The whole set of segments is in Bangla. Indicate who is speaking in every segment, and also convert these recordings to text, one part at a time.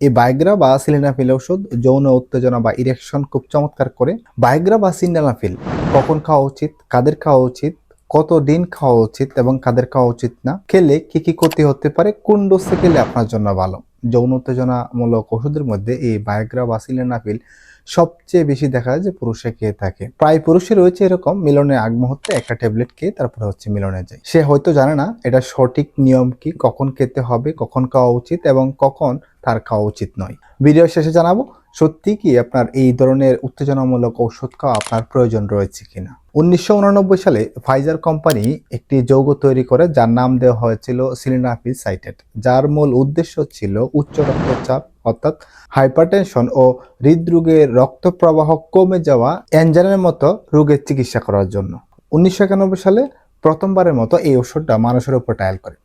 Speaker 1: এই বায়োগ্রা বা সিলিনাফিল ঔষধ যৌন উত্তেজনা বা ইরেকশন খুব চমৎকার করে। বায়োগ্রা বা সিন্ডানাফিল কখন খাওয়া উচিত, কাদের খাওয়া উচিত কত দিন খাওয়া উচিত এবং কাদের খাওয়া উচিত না, খেলে কি কি ক্ষতি হতে পারে, কোন ডোজে খেলে আপনার জন্য ভালো? যৌন উত্তেজনামূলক ওষুধের মধ্যে এই বায়োগ্রা বা সিলিনাফিল সবচেয়ে বেশি দেখা যায় যে পুরুষে খেয়ে থাকে। প্রায় পুরুষের রয়েছে এরকম মিলনের আগ মুহূর্তে একটা ট্যাবলেট খেয়ে তারপরে হচ্ছে মিলনে যায়। সে হয়তো জানে না, এটা সঠিক নিয়ম কি, কখন খেতে হবে, কখন খাওয়া উচিত এবং কখন তার খাওয়া উচিত নয়। ভিডিও শেষে জানাব, সত্যি কি আপনার এই ধরনের উত্তেজনামূলক ঔষধ খাওয়া আপনার প্রয়োজন রয়েছে কিনা? উনিশশো সালে ফাইজার কোম্পানি একটি যৌগ তৈরি করে, যার নাম দেওয়া হয়েছিল সিলিনাফিল সাইটেড যার মূল উদ্দেশ্য ছিল উচ্চ রক্তচাপ, অর্থাৎ হাইপারটেনশন ও হৃদরোগের রক্ত প্রবাহ কমে যাওয়া অ্যাঞ্জানের মতো রোগের চিকিৎসা করার জন্য। উনিশশো একানব্বই সালে প্রথমবারের মতো এই ওষুধটা মানুষের উপর ট্রায়াল করে।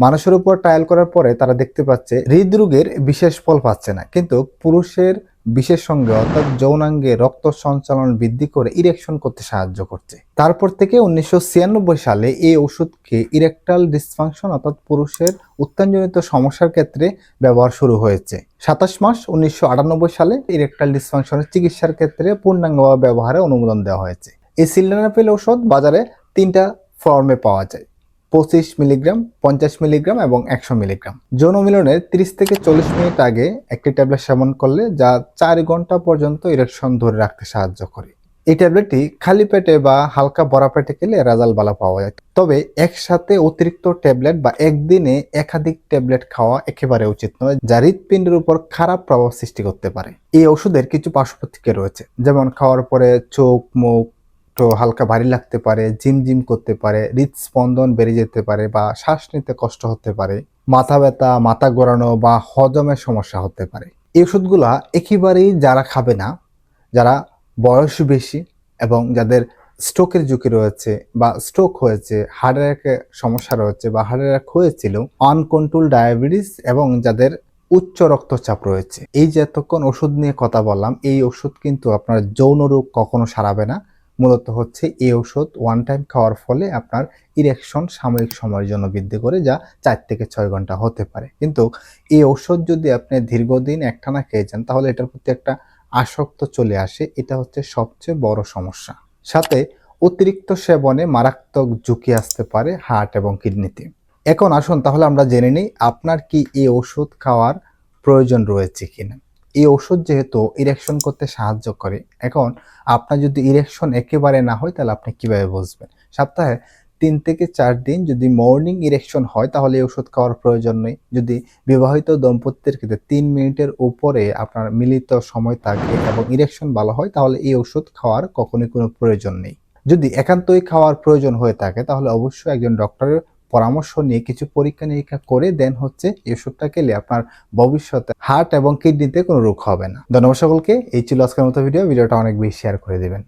Speaker 1: মানুষের উপর ট্রায়াল করার পরে তারা দেখতে পাচ্ছে, হৃদরোগের বিশেষ ফল পাচ্ছে না। কিন্তু পুরুষের বিশেষ সঙ্গে অর্থাৎ যৌনাঙ্গে রক্ত সঞ্চালন বৃদ্ধি করে ইরেকশন করতে সাহায্য করছে। তারপর থেকে উনিশশো ছিয়ানব্বই সালে এই ওষুধকে ইরেকটাল ডিসফাংশন অর্থাৎ পুরুষের উত্তানজনিত সমস্যার ক্ষেত্রে ব্যবহার শুরু হয়েছে। সাতাশ মাস উনিশশো আটানব্বই সালে ইরেকটাল ডিসফাংশনের চিকিৎসার ক্ষেত্রে পূর্ণাঙ্গভাবে ব্যবহারে অনুমোদন দেওয়া হয়েছে। এই সিলডানাপিল ঔষধ বাজারে তিনটা ফর্মে পাওয়া যায়। পঁচিশ মিলিগ্রাম, পঞ্চাশ মিলিগ্রাম এবং একশো মিলিগ্রাম। যৌন মিলনের তিরিশ থেকে চল্লিশ মিনিট আগে একটি ট্যাবলেট সেবন করলে যা চার ঘণ্টা পর্যন্ত ইরেকশন ধরে রাখতে সাহায্য করে। এই ট্যাবলেটটি খালি পেটে বা হালকা বড়া পেটে খেলে রেজাল্ট ভালো পাওয়া যায়। তবে একসাথে অতিরিক্ত ট্যাবলেট বা একদিনে একাধিক ট্যাবলেট খাওয়া একেবারে উচিত নয়, যা হৃৎপিণ্ডের উপর খারাপ প্রভাব সৃষ্টি করতে পারে। এই ওষুধের কিছু পার্শ্বপ্রতিক্রিয়া রয়েছে, যেমন খাওয়ার পরে চোখ, মুখ তো হালকা ভারী লাগতে পারে জিম জিম করতে পারে, হৃদস্পন্দন বেড়ে যেতে পারে বা শ্বাস নিতে কষ্ট হতে পারে, মাথা ব্যথা, মাথা ঘোরানো বা হজমের সমস্যা হতে পারে। এই ওষুধগুলা একেবারেই যারা খাবে না, যারা বয়স বেশি এবং যাদের স্ট্রোকের ঝুঁকি রয়েছে বা স্ট্রোক হয়েছে হার্টের সমস্যা রয়েছে বা হার্টের হয়েছিল, আনকন্ট্রোল ডায়াবেটিস এবং যাদের উচ্চ রক্তচাপ রয়েছে। এই যে এতক্ষণ ওষুধ নিয়ে কথা বললাম, এই ওষুধ কিন্তু আপনার যৌন রোগ কখনো সারাবে না। মূলত হচ্ছে এই ওষুধ ওয়ান টাইম খাওয়ার ফলে আপনার ইরেকশন সাময়িক সময়ের জন্য বৃদ্ধি করে, যা চার থেকে ছয় ঘণ্টা হতে পারে। কিন্তু এই ওষুধ যদি আপনি দীর্ঘদিন একটানা খেয়ে যান তাহলে এটার প্রতি একটা আসক্ত চলে আসে। এটা হচ্ছে সবচেয়ে বড় সমস্যা। সাথে অতিরিক্ত সেবনে মারাত্মক ঝুঁকি আসতে পারে হার্ট এবং কিডনিতে এখন আসুন তাহলে আমরা জেনে নিই, আপনার কি এই ওষুধ খাওয়ার প্রয়োজন রয়েছে কিনা? এই ওষুধ যেহেতু ইরেকশন করতে সাহায্য করে, এখন আপনার যদি ইরেকশন একেবারে না হয়, তাহলে আপনি কীভাবে বুঝবেন? সপ্তাহে তিন থেকে চার দিন যদি মর্নিং ইরেকশন হয়, তাহলে এই ওষুধ খাওয়ার প্রয়োজন নেই। যদি বিবাহিত দম্পতির ক্ষেত্রে তিন মিনিটের উপরে আপনার মিলিত সময় থাকে এবং ইরেকশন ভালো হয়, তাহলে এই ওষুধ খাওয়ার কখনোই কোনো প্রয়োজন নেই। যদি একান্তই খাওয়ার প্রয়োজন হয়ে থাকে, তাহলে অবশ্যই একজন ডক্টরের পরামর্শ নিয়ে কিছু পরীক্ষা নিরীক্ষা করে দেন হচ্ছে এই ওষুধটা খেলে আপনার ভবিষ্যতে হার্ট এবং কিডনিতে কোনো রোগ হবে না। ধন্যবাদ সকলকে। এই ছিল আজকের মতো ভিডিও। ভিডিওটা অনেক বেশি শেয়ার করে দেবেন।